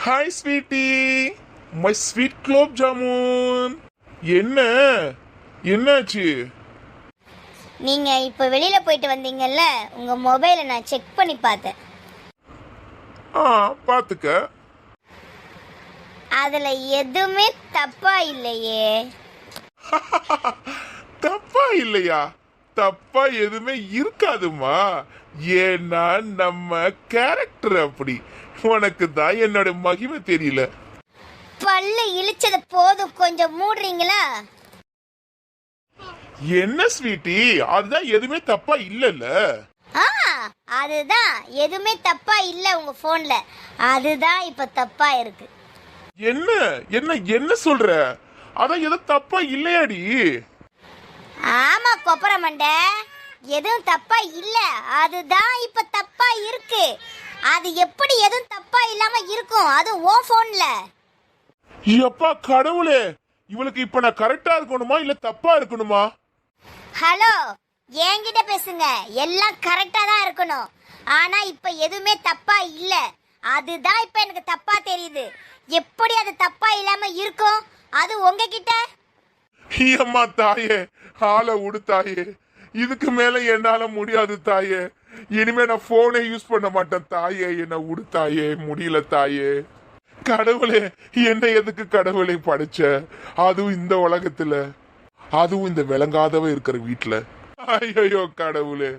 Hi sweetie my sweet gulab jamun என்ன? என்னாச்சு? நீங்க இப்போ வெளியில போயிட்டு வந்தீங்கல்ல உங்க மொபைலை நான் செக் பண்ணி பார்த்தேன். ஆ பாத்துக்க அதுல எதுவுமே தப்பா இல்லையே. தப்பா இல்லையா? தப்பா எதுவுமே இருக்காதுமா ஏன்னா நம்ம கேரக்டர் அப்படி. உனக்கு தான் என்னோட மகிமை தெரியல. பல்லு இழிச்சது போதும். கொஞ்சம் மூடுறீங்களா? என்ன ஸ்வீட்டி? அதுதான் எதுவுமே தப்பா இல்லல்ல. ஆ அதுதான். எதுவுமே தப்பா இல்ல உங்க போன்ல அதுதான் இப்ப தப்பா இருக்கு. என்ன? என்ன? என்ன சொல்ற? அதான் எதோ தப்பா இல்லையாடி. ஆமா கொப்பர மண்டை. எதுவும் தப்பா இல்ல. அதுதான் இப்ப தப்பா இருக்கு. அது எப்படி எதுவும் தப்பா இல்லாம இருக்கும்? அது ஓ போன்ல எப்பா கடவுளே! இவளுக்கு இப்ப நான் கரெக்டா இருக்கணுமா? இல்ல தப்பா இருக்கணுமா? ஹலோ என்கிட்ட பேசுங்க. எல்லாம் கரெக்டா தான் இருக்கணும். ஆனா இப்ப எதுவுமே தப்பா இல்ல. அதுதான் இப்ப எனக்கு தப்பா தெரியுது. எப்படி அது தப்பா இல்லாம இருக்கும்? அது உங்ககிட்ட. அம்மா தாயே ஆளை உடு தாயே. இதுக்கு மேல என்னால முடியாது தாயே. இனிமே நான் போனே யூஸ் பண்ண மாட்டேன் தாயே. என்ன உடு தாயே. முடியல தாயே. கடவுளே என்ன எதுக்கு கடவுளை படைச்ச? அதுவும் இந்த உலகத்துல. அதுவும் இந்த விளங்காதவ இருக்கிற வீட்டுல. ஐயோ கடவுளே.